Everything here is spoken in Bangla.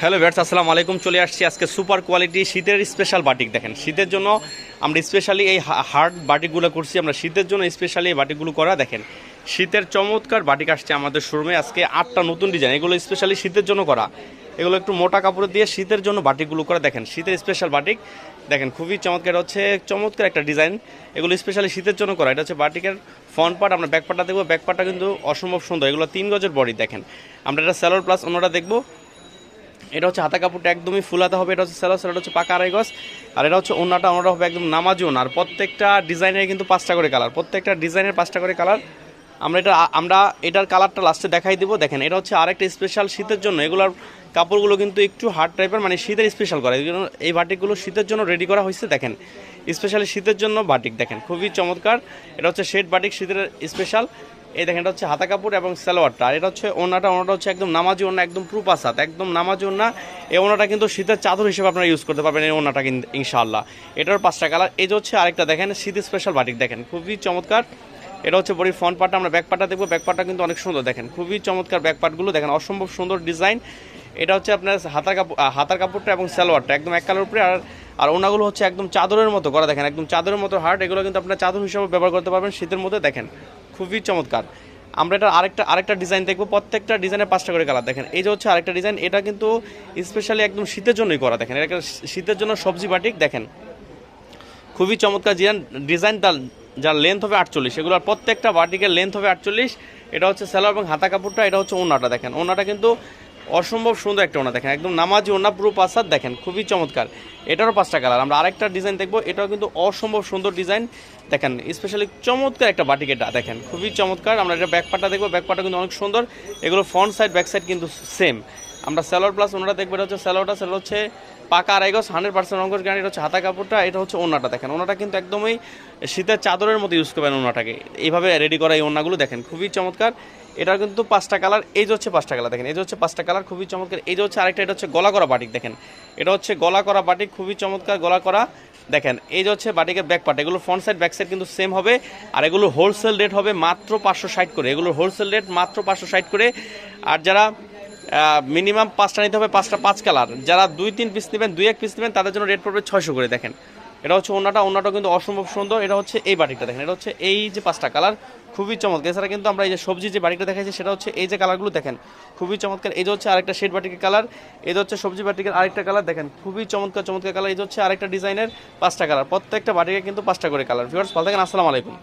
হ্যালো ভ্যাটস আসসালামু আলাইকুম। চলে আসছি আজকে সুপার কোয়ালিটি শীতের স্পেশাল বাটিক দেখেন। শীতের জন্য আমরা স্পেশালি এই হার্ড বাটিকগুলো করছি, আমরা শীতের জন্য স্পেশালি এই বাটিকগুলো করা। দেখেন, শীতের চমৎকার বাটিক আসছে আমাদের শোরুমে আজকে আটটা নতুন ডিজাইন এগুলো স্পেশালি শীতের জন্য করা। এগুলো একটু মোটা কাপড় দিয়ে শীতের জন্য বাটিকগুলো করা। দেখেন, শীতের স্পেশাল বাটিক। দেখেন, খুবই চমৎকার হচ্ছে চমৎকার একটা ডিজাইন এগুলো স্পেশালি শীতের জন্য করা। এটা হচ্ছে বাটিকের ফ্রন্ট পার্ট আমরা ব্যাক পার্টটা দেখব। ব্যাক পার্টটা কিন্তু অসম্ভব সুন্দর। এগুলো তিন গজের বডি দেখেন। আমরা এটা স্যালোর প্লাস অন্যটা দেখব। এটা হচ্ছে হাতা কাপড়টা একদমই ফুলাতে হবে, এটা হচ্ছে স্যালো স্যালোটা হচ্ছে পাকা আড়াই গজ, আর এটা হচ্ছে ওনাটা ওনাটা হবে একদম নামাজি ওনা আর প্রত্যেকটা ডিজাইনের কিন্তু পাঁচটা করে কালার প্রত্যেকটা ডিজাইনের পাঁচটা করে কালার আমরা এটা, আমরা এটার কালারটা লাস্টে দেখাই দিব, দেখেন এটা হচ্ছে আরেকটা স্পেশাল শীতের জন্য, এগুলোর কাপড়গুলো কিন্তু একটু হার্ড টাইপের মানে শীতের স্পেশাল করা, এই বাটিকগুলো শীতের জন্য রেডি করা হয়েছে, দেখেন। স্পেশালি শীতের জন্য বাটিক, দেখেন, খুবই চমৎকার, এটা হচ্ছে শেড বাটিক, শীতের স্পেশাল এই দেখেন, এটা হচ্ছে হাতা কাপড় এবং সালোয়ারটা। আর এটা হচ্ছে ওনাটা ওনাটা হচ্ছে একদম নামাজি ওনা একদম প্রুপাসাত একদম নামাজি ওনা এই ওনাটা কিন্তু শীতের চাদর হিসেবে আপনারা ইউজ করতে পারবেন এই ওনাটা কিন্তু ইনশাআল্লাহ। এটার পাঁচটা কালার এই যে হচ্ছে আরেকটা দেখেন, শীত স্পেশাল বাটিক দেখেন, খুবই চমৎকার। এটা হচ্ছে বড়ির ফ্রন্ট পার্টটা আমরা ব্যাক পার্টটা দেখব। ব্যাক পার্টটা কিন্তু অনেক সুন্দর, দেখেন, খুবই চমৎকার ব্যাক পার্টগুলো দেখেন, অসম্ভব সুন্দর ডিজাইন এটা হচ্ছে আপনার হাতার কাপড় হাতার কাপড়টা এবং সালোয়ারটা, একদম এক কালার উপরে। আর আর ওনাগুলো হচ্ছে একদম চাদরের মতো করা, দেখেন, একদম চাদরের মতো হার্ট এগুলো কিন্তু আপনার চাদর হিসাবে ব্যবহার করতে পারবেন শীতের মধ্যে, দেখেন। খুবই চমৎকার। আমরা এটা আরেকটা আরেকটা ডিজাইন দেখব। প্রত্যেকটা ডিজাইনের পাঁচটা করে কালার দেখেন। এই যে হচ্ছে আরেকটা ডিজাইন এটা কিন্তু স্পেশালি একদম শীতের জন্যই করা। দেখেন, এটা শীতের জন্য সবজি বাটিক, দেখেন। খুবই চমৎকার ডিজাইন ডিজাইন তার যার লেন্থ হবে আটচল্লিশ। এগুলোর প্রত্যেকটা বাটিকের লেন্থ হবে আটচল্লিশ। এটা হচ্ছে সেলার এবং হাতা কাপড়টা, এটা হচ্ছে ওনাটা দেখেন। ওনাটা কিন্তু অসম্ভব সুন্দর একটা ওনা দেখেন। একদম নামাজি ওনা পুরো পাসাদ দেখেন, খুবই চমৎকার। এটারও পাঁচটা কালার আমরা আরেকটা ডিজাইন দেখব, এটাও কিন্তু অসম্ভব সুন্দর ডিজাইন দেখেন স্পেশালি চমৎকার একটা বাটিক এটা দেখেন, খুবই চমৎকার। আমরা এটা ব্যাকপাটা দেখব ব্যাকপাটা কিন্তু অনেক সুন্দর। এগুলো ফ্রন্ট সাইড ব্যাক সাইড কিন্তু সেম আমরা স্যালোয়ার প্লাস ওনারা দেখব এটা হচ্ছে স্যালোয়ারটা, স্যালোয়ার হচ্ছে পাকা আড়াই গজ হান্ড্রেড পার্সেন্ট রঙ্গস গ্যারান্টি এটা হচ্ছে হাতা কাপড়টা, এটা হচ্ছে ওনাটা দেখেন। ওনাটা কিন্তু একদমই শীতের চাদরের মতো ইউজ করবেন ওনাটাকে এইভাবে রেডি করা এই ওনাগুলো দেখেন, খুবই চমৎকার। এটার কিন্তু পাঁচটা কালার এই যে হচ্ছে পাঁচটা কালার দেখেন, এই যে হচ্ছে পাঁচটা কালার খুবই চমৎকার। এই যে হচ্ছে আরেকটা, এটা হচ্ছে গলা করা বাটিক দেখেন। এটা হচ্ছে গলা করা বাটিক খুবই চমৎকার গলা করা দেখেন। এই যে হচ্ছে বাটিকের ব্যাক পার্ট এগুলো ফ্রন্ট সাইড ব্যাক সাইড কিন্তু সেম হবে। আর এগুলো হোলসেল রেট হবে মাত্র পাঁচশো ষাট করে। এগুলোর হোলসেল রেট মাত্র পাঁচশো ষাট করে। আর যারা মিনিমাম পাঁচটা নিতে হবে, পাঁচটা পাঁচ কালার যারা দুই, তিন পিস নেবেন, দুই, এক পিস নেবেন, তাদের জন্য রেট পড়বে ছয়শো করে, দেখেন। এটা হচ্ছে ওনাটা ওনাটা কিন্তু অসম্ভব সুন্দর। এটা হচ্ছে এই বাটিকটা, দেখেন। এটা হচ্ছে এই যে পাঁচটা কালার খুবই চমৎকার। এছাড়া কিন্তু আমরা এই যে সবজি যে বাটিকটা দেখাচ্ছি সেটা হচ্ছে এই যে কালারগুলো দেখেন। খুবই চমৎকার। এই যে হচ্ছে আরেকটা শেড বাটিকের কালার এই যে হচ্ছে সবজি বাটিকের আরেকটা কালার দেখেন। খুবই চমৎকার চমৎকার কালার এই যে হচ্ছে আরেকটা ডিজাইনের পাঁচটা কালার প্রত্যেকটা বাটিকে কিন্তু পাঁচটা করে কালার ভিউয়ার্স ভালো থাকেন, আসসালামু আলাইকুম।